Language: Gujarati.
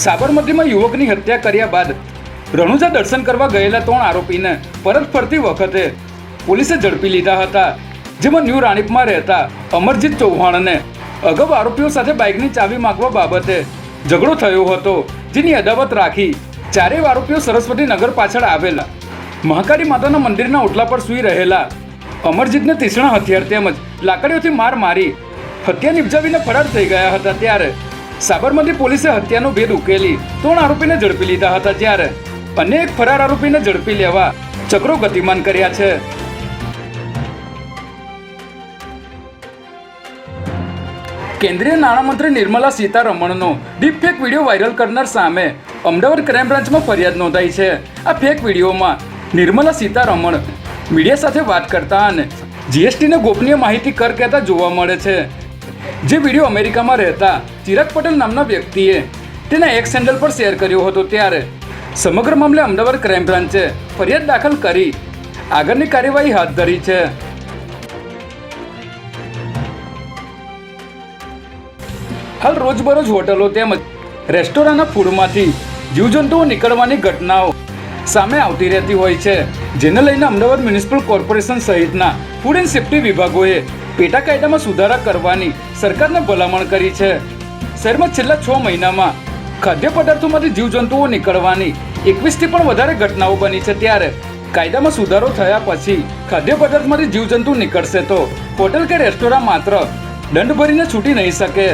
સાબરમતીમાં યુવકની હત્યા કર્યા બાદ રણુજા દર્શન કરવા ગયેલા ત્રણ આરોપીને પરત ફરતી વખતે પોલીસે ઝડપી લીધા હતા, જેમાં ન્યૂ રાણીપમાં રહેતા અમરજીત ચૌહાણને અગાઉ આરોપીઓ સાથે બાઇકની ચાવી માગવા બાબતે ઝઘડો થયો હતો, જેની અદાવત રાખી ચારેય આરોપીઓ સરસ્વતી નગર પાછળ આવેલા. મહાકાળી માતાના મંદિરના ઓટલા પર સૂઈ રહેલા અમરજીતને તીક્ષ્ણ હથિયાર તેમજ લાકડીઓથી માર મારી હત્યા નિપજાવીને ફરાર થઈ ગયા હતા ત્યારે સાબરમતી પોલીસે હત્યાનો ભેદ ઉકેલી ત્રણ આરોપીને ઝડપી લીધા હતા જ્યારે અન્ય એક ફરાર આરોપીને ઝડપી લેવા ચક્રો ગતિમાન કર્યા છે. કેન્દ્રીય નાણામંત્રી નિર્મલા સીતારમણનો ડીપ ફેક વીડિયો વાયરલ કરનાર સામે અમદાવાદ ક્રાઇમ બ્રાન્ચમાં ફરિયાદ નોંધાઈ છે. આ ફેક વિડીયોમાં નિર્મલા સીતારમણ મીડિયા સાથે વાત કરતા અને જીએસટીને ગોપનીય માહિતી કર કહેતા જોવા મળે છે. જે વીડિયો અમેરિકામાં રહેતા ચિરાગ પટેલ નામના વ્યક્તિએ તેના એક્સ હેન્ડલ પર શેર કર્યો હતો ત્યારે. સમગ્ર મામલે અમદાવાદ ક્રાઇમ બ્રાન્ચે ફરિયાદ દાખલ કરી આગળની કાર્યવાહી હાથ ધરી છે. હાલ રોજબરોજ હોટલો તેમજ રેસ્ટોરન્ટના ફૂડમાંથી જીવજંતુઓ નીકળવાની ઘટનાઓ સામે આવતી રહેતી હોય છે, જેને લઈને અમદાવાદ મ્યુનિસિપલ કોર્પોરેશન સહિતના ફૂડ એન્ડ સેફ્ટી વિભાગોએ પેટા કાયદામાં સુધારા કરવાની સરકારને ભલામણ કરી છે. શહેરમાં છેલ્લા છ મહિનામાં ખાદ્ય પદાર્થોમાંથી જીવજંતુઓ નીકળવાની એકવીસથી પણ વધારે ઘટનાઓ બની છે ત્યારે કાયદામાં સુધારો થયા પછી ખાદ્ય પદાર્થમાંથી જીવજંતુ નીકળશે તો હોટલ કે રેસ્ટોરાં માત્ર દંડ ભરીને છૂટી નહીં શકે.